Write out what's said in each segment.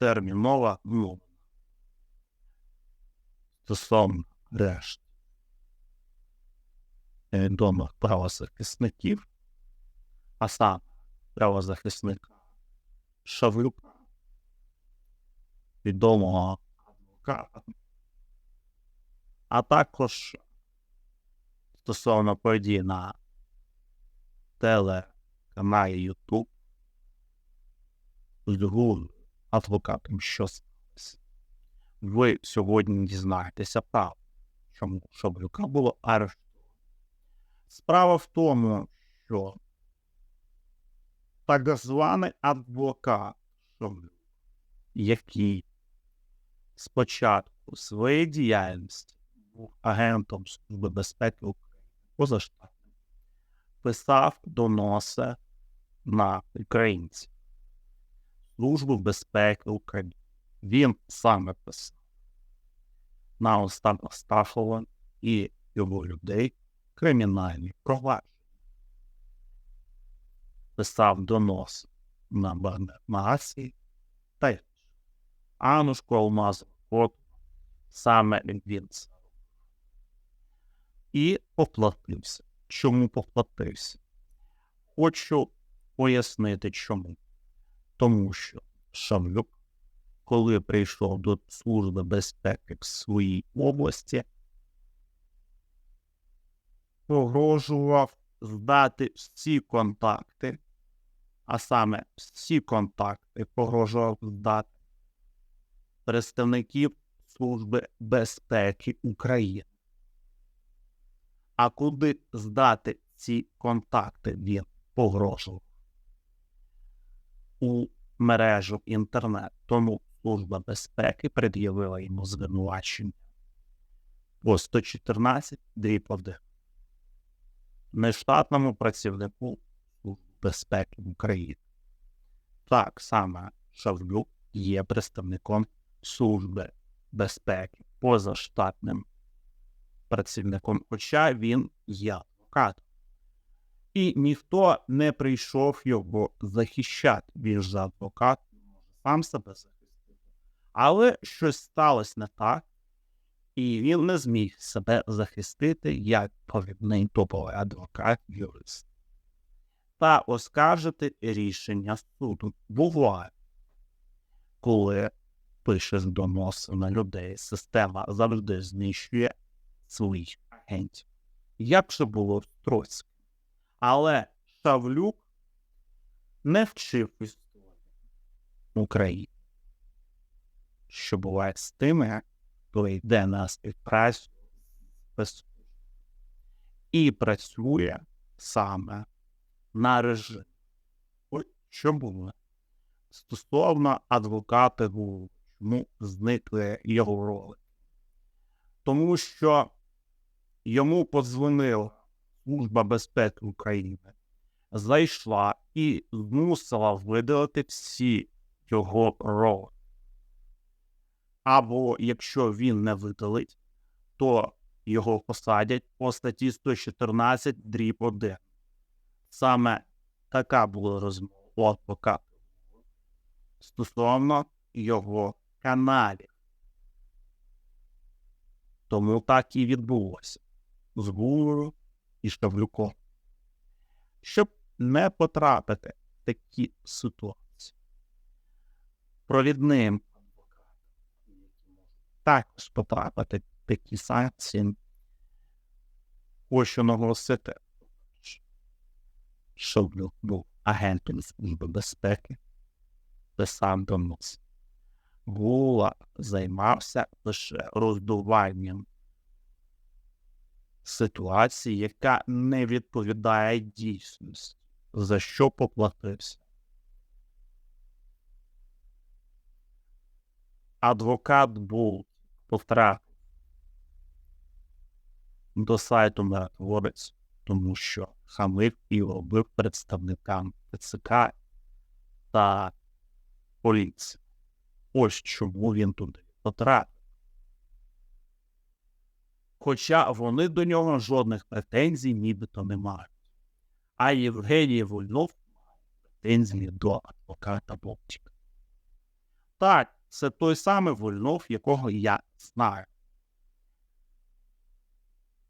термінова вимога стосовно решт відомих правозахисників, а саме правозахисника Шавлюка, відомого адвоката, а також стосовно подій на телеканалі YouTube з адвокатом, що сталося. Ви сьогодні дізнаєтеся правду, чому Шавлюка було арештовано. Справа в тому, що так званий адвокат Шавлюк, який спочатку своєї діяльності був агентом Служби безпеки України позаштатним, писав доноси на українців. Службу безпеки України. Він саме писав на Остапа Стахова і його людей кримінальні провадження. Писав донос на Барнет Магасі та й Анушку Алмазову, от саме він. І поплатився. Чому поплатився? Хочу пояснити чому. Тому що Шавлюк, коли прийшов до Служби безпеки в своїй області, погрожував здати всі контакти, а саме всі контакти погрожував здати представників Служби безпеки України. А куди здати ці контакти він погрожував? У мережу інтернет. Тому Служба безпеки пред'явила йому звинувачення по 114 дріб 1 нештатному працівнику Служби безпеки України. Так саме Шавлюк є представником Служби безпеки, позаштатним працівником, хоча він є адвокатом. І ніхто не прийшов його захищати. Він ж за адвокат сам себе захистити. Але щось сталося не так, і він не зміг себе захистити як провідний топовий адвокат юрист. Та оскаржити рішення суду буває, коли пишеш доноси на людей, система завжди знищує своїх агентів. Як це було в Троцьку. Але Шавлюк не вчив історію України, що буває з тими, хто йде на співпрацю без і працює саме на режим. Ось було. Стосовно адвоката Гулу, чому зникли його роли? Тому що йому подзвонила Служба безпеки України, зайшла і змусила видалити всі його роли або якщо він не видалить, то його посадять по статті 114 дріб 1. Саме така була розмова адвоката стосовно його каналів. Тому так і відбулося з Гурою і Штавлюком. Щоб не потрапити в такі ситуації, провідним також потрапити такі санкції. Хочу наголосити, що був агентом Служби безпеки, писав донос. Гула займався лише роздуванням ситуації, яка не відповідає дійсності, за що поплатився. Адвокат був потрапив до сайту миротворець, тому що хамив і робив представникам ТЦК та поліції. Ось чому він туди потрапив. Хоча вони до нього жодних претензій нібито не мають. А Євгеній Вольнов має претензії до адвоката Бобчика. Так, це той самий Вольнов, якого я знаю,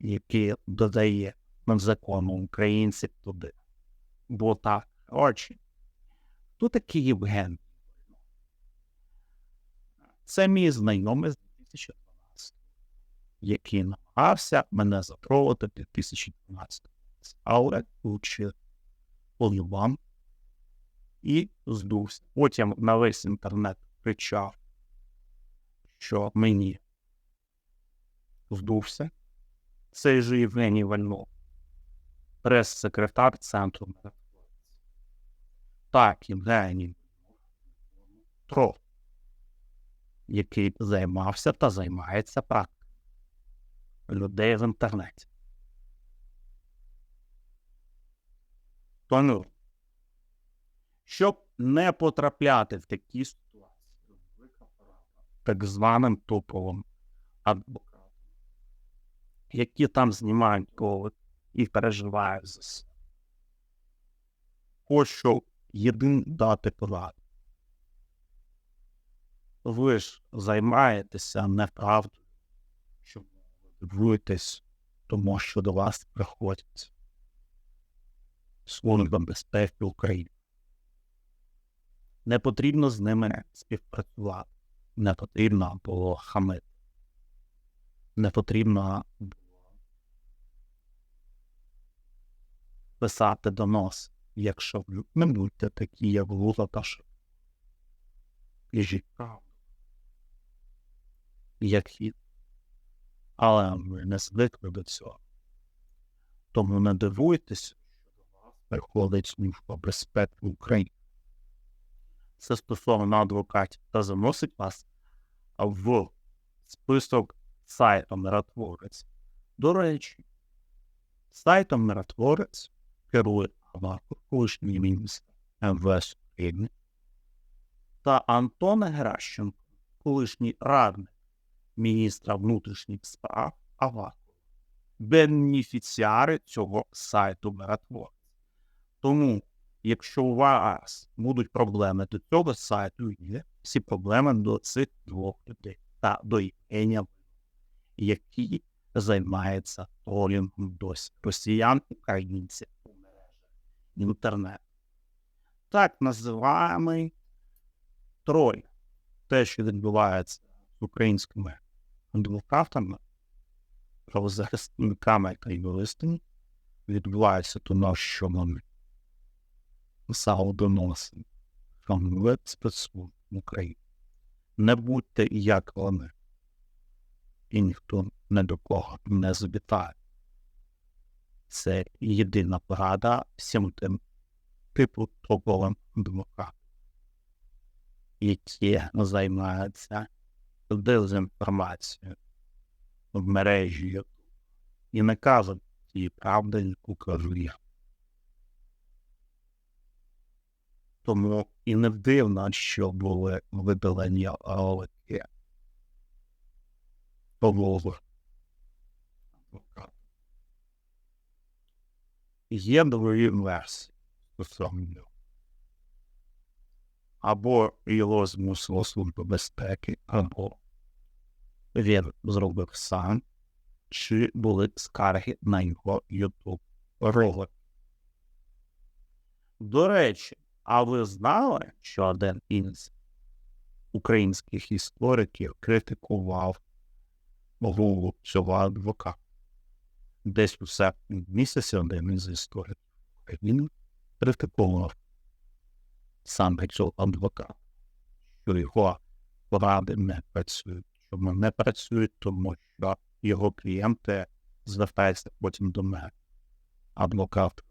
який додає закону українців туди. Бо так, очі. Хто такий Євген? Це мій знайомий з 2012, який намагався мене запроводити в 2012 році. Але учив полював і здувся. Потім на весь інтернет кричав, що мені здувся. Цей же Євгеній Вальнов, прес-секретар центру. Так, Євгеній Тров, який займався та займається практикою людей в інтернеті. Тому, щоб не потрапляти в такі ситуації, так званим топовим адвокатам, які там знімають ковид і переживають за себе. Хочу єдин дати пораду. Ви ж займаєтеся неправдою, дивуєтесь тому, що до вас приходять Служба безпеки України. Не потрібно з ними співпрацювати. Не потрібно було хамити. Не потрібно було писати донос, якщо ви не будьте такі, як Лула та Шо. Кажіть правду. Як хід. Але ви не звикли до цього. Тому не дивуйтесь, приходить служба безпеки України. Це стосовно адвокатів та заносить вас в список сайту Миротворець. До речі, сайтом Миротворець керує Аваков, колишній міністр МВС України, та Антон Геращенко, колишній радник міністра внутрішніх справ Авакова, бенефіціари цього сайту Миротворець. Тому, якщо у вас будуть проблеми до цього сайту, є всі проблеми до цих двох людей та до Євгенія, який займається тролінгом досі росіян, українців у мережах інтернету. Так називаємий троль. Те, що відбувається з українськими адвокатами, правозахисниками та юристами, відбувається тому, що вони самодоносин from спецслужб України. Не будьте як вони, і ніхто не до кого не завітає. Це єдина порада всім тим типу топовим адвокатам, які займаються дезінформацією в мережі і не кажуть тієї правди, яку кажу я. Тому і не дивно, що були видалені ролики пологи. Є дві версії стосовно. Або його змусила Служба безпеки, або він зробив сам, чи були скарги на його YouTube ролик. До речі, а ви знали, що один із українських істориків критикував голову цього адвоката? Десь у серпні місяці один із істориків України критикував адвоката, що його поради не працюють, вони не працюють, тому що його клієнти звертаються потім до мене, адвокат.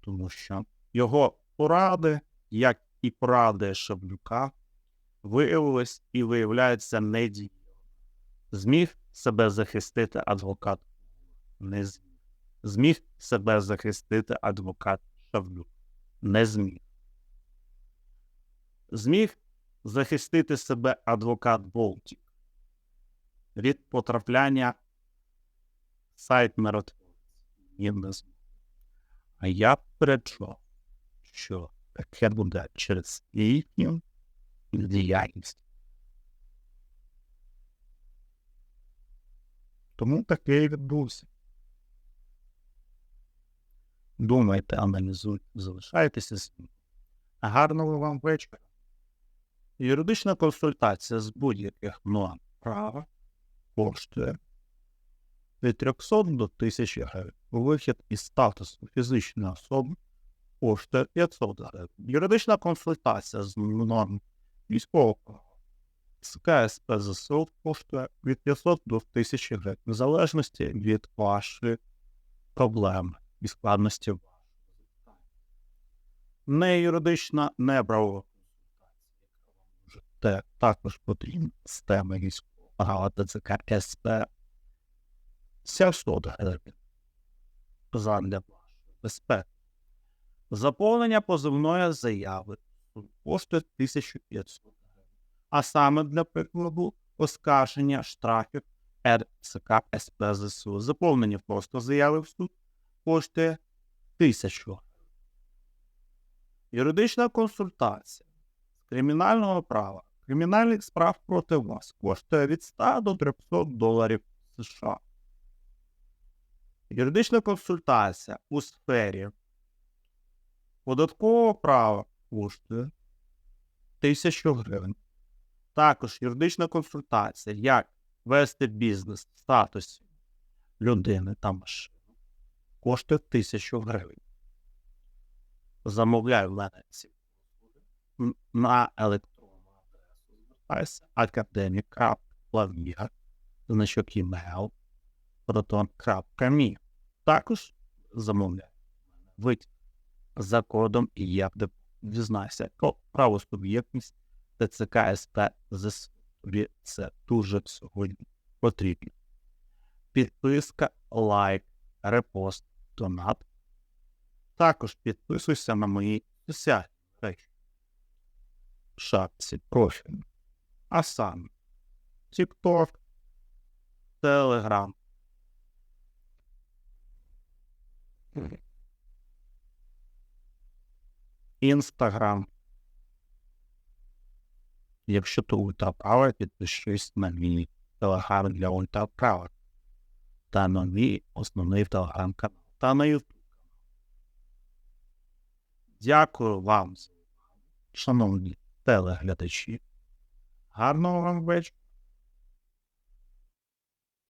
Тому що його поради, як і поради Шевлюка, виявились і виявляються недієвими. Зміг себе захистити адвокат? Не зміг. Зміг себе захистити адвокат Шевлюк? Не зміг. Зміг захистити себе адвокат Болтік від потрапляння сайт зміг. А я перечував що таке буде через їхню діяльність. Тому таке і відбувся. Думайте, аналізуйте, залишайтеся з ним. Гарного вам вечора. Юридична консультація з будь-яких норм права коштує від 300 до 1000 гривень. Вихід із статусу фізичної особи коштує 500 гривень. Юридична консультація з норм військового з КСП ЗСУ коштує від 500 до 1000 гривень, в залежності від вашої проблеми і складності. Не юридична, не правова консультація, яка вам може те- також потрібна теми військового права ТЦК СП 700 гривень задля вашої безпеки. Заповнення позовної заяви коштує 1500 гривень. А саме для прикладу оскарження штрафів РЦК СП ЗСУ. Заповнення просто заяви в суд коштує 1000 гривень. Юридична консультація з кримінального права, кримінальних справ проти вас коштує від 100 до 300 доларів США. Юридична консультація у сфері податкового права коштує 1000 гривень. Також юридична консультація, як вести бізнес в статусі людини та машини, коштує 1000 гривень. Замовляю в мене ці на електронну адресу. Звертайся академік.плавіга, значок email, proton.me. Також замовляю в мене за кодом ІЯП, де дізнайся про правосуб'єктність ТЦК СП ЗСУ. Це дуже сьогодні потрібно. Підписка, лайк, репост, донат. Також підписуйся на мої соціальні. В шапці профілю. А саме TikTok, Telegram. Інстаграм. Якщо ти ультраправий, підпишись на мій телеграм для ультраправих та на мій основний телеграм-канал та на YouTube. Дякую вам шановні телеглядачі. Гарного вам вечора.